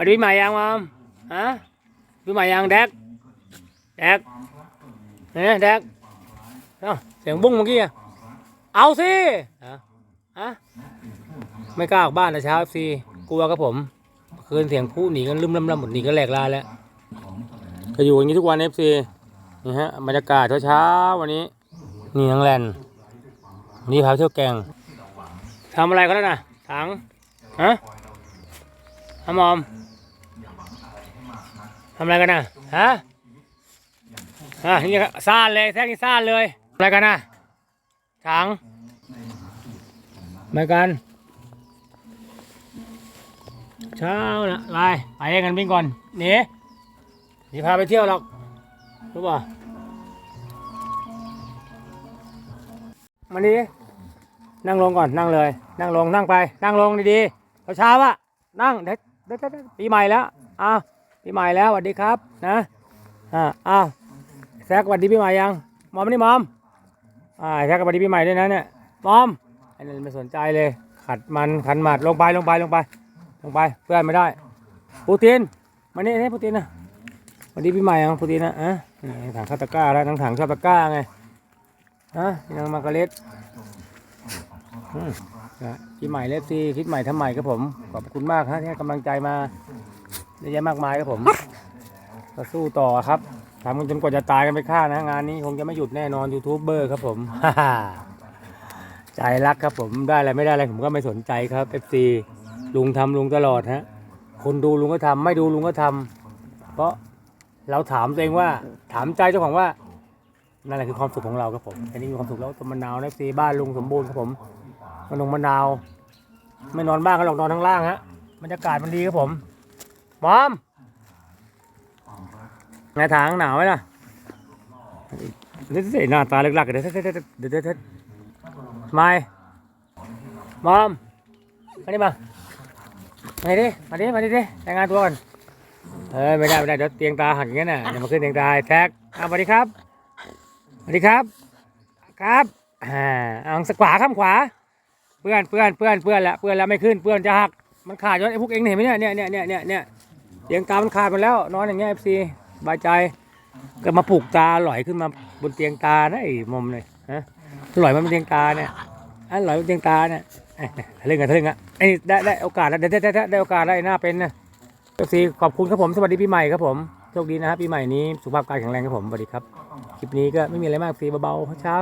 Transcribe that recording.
มาดูปีใหม่ยังมอมฮะปีใหม่ยังแดกแดกเนี่ยแดกเอ้าเสียงบุ้งเมื่อกี้อะเอาสิฮะฮะไม่กล้าออกบ้านนะเช้าซีกลัวครับผมคืนเสียงผู้หนีกันลืมล่ำล่ำหมดหนีกันแหลกลาแล้วก็อยู่อย่างนี้ทุกวันเอฟซีนี่ฮะบรรยากาศเช้าๆวันนี้นี่นังแลนด์วันนี่พาเที่ยวแกงทำอะไรก็แล้วนะถังฮะฮะมอม ทำอะไรกันนะฮะฮะนี่ซ่านเลยแท้งนี่ซ่านเลยอะไรกันนะถังมากัน เช้าละไปไปกันวิ่งก่อนหนีหนีพาไปเที่ยวหรอกรู้ป่ะมานี่นั่งลงก่อนนั่งเลย นั่งลงนั่งไป นั่งลงดีๆเช้าๆอะนั่งเด็ดเด็ดเด็ดปีใหม่แล้วอ้าว ปีใหม่แล้วสวัสดีครับนะอ่าอ้าวแซกสวัสดีปีใหม่ยังมอมนี่มอมอ่าแซกสวัสดีปีใหม่ด้วยนะเนี่ยมอมไอ้นั่นไม่สนใจเลย ขัดมันขันหมัดลงไปลงไปลงไป ลงไปเพื่อนไม่ได้ปูตินมานี่นี่ปูตินนะสวัสดีปีใหม่ยังปูตินนะอะนี่ถังข้าวตะกร้าแล้วทั้งถังชอบตะกร้าไงฮะยังมากาเล็ตอืมนะปีใหม่เลฟซีคิดใหม่ทำใหม่ครับผมขอบคุณมากฮะที่ให้กำลังใจมา เยอะแยะมากมายครับผมก็สู้ต่อครับทำกันจนกว่าจะตายกันไปฆ่านะงานนี้คงจะไม่หยุดแน่นอนยูทูบเบอร์ครับผมใจรักครับผมได้อะไรไม่ได้อะไรผมก็ไม่สนใจครับ FC ลุงทำลุงตลอดฮะคนดูลุงก็ทำไม่ดูลุงก็ทำเพราะเราถามตัวเองว่าถามใจเจ้าของว่านั่นแหละคือความสุขของเราครับผมอันนี้มีความสุขแล้วต้นมะนาวเอฟซีบ้านลุงสมบูรณ์ครับผมมะนงมะนาว ไม่นอนบ้านก็หรอกนอนข้งล่างฮะบรรยากาศมันดีครับผม มอมไงทางหนาวไหมล่ะเดี๋ยวหน้าตาเล็กๆเดี๋ยวเดี๋ยวเดี๋ยวเดี๋ยวเดี๋ยวไม่มอมมาดิมามาดิมาดิมาดิดิรายงานตัวก่อนเฮ้ยไม่ได้ไม่ได้เดี๋ยวเตียงตาหักอย่างเงี้ยน่ะอย่ามาขึ้นเตียงตาแท็กเอะสวัสดีครับสวัสดีครับ ครับอ่าเอาสขวาข้ามขวา เพื่อนเพื่อนเพื่อนเพื่อนแล้วเพื่อนแล้วไม่ขึ้นเพื่อนจะหักมันขาดยอดไอ้พวกเองเห็นไหมเนี่ยเนี่ยเนี่ยเนี่ยเนี่ย เนี่ยงตามันขาดหมดแล้ว นอนอย่างเงี้ยเอฟซีบายใจ ก็มาปลูกตาหลอยขึ้นมาบนเตียงตานะไอ้มอมเลยฮะหลอยมาบนเตียงตาเนี่ยอันหลอยบนเตียงตาเนี่ยเอ้ยทะลึ่งกันทะลึ่งอะไอ้ได้ได้โอกาสแล้วได้ได้ได้ได้โอกาสแล้วไอ้หน้าเป็นนะเอฟซีขอบคุณครับผมสวัสดีปีใหม่ครับผมโชคดีนะครับปีใหม่นี้สุขภาพกายแข็งแรงครับผมสวัสดีครับคลิปนี้ก็ไม่มีอะไรมากฟรีเบาๆเช้า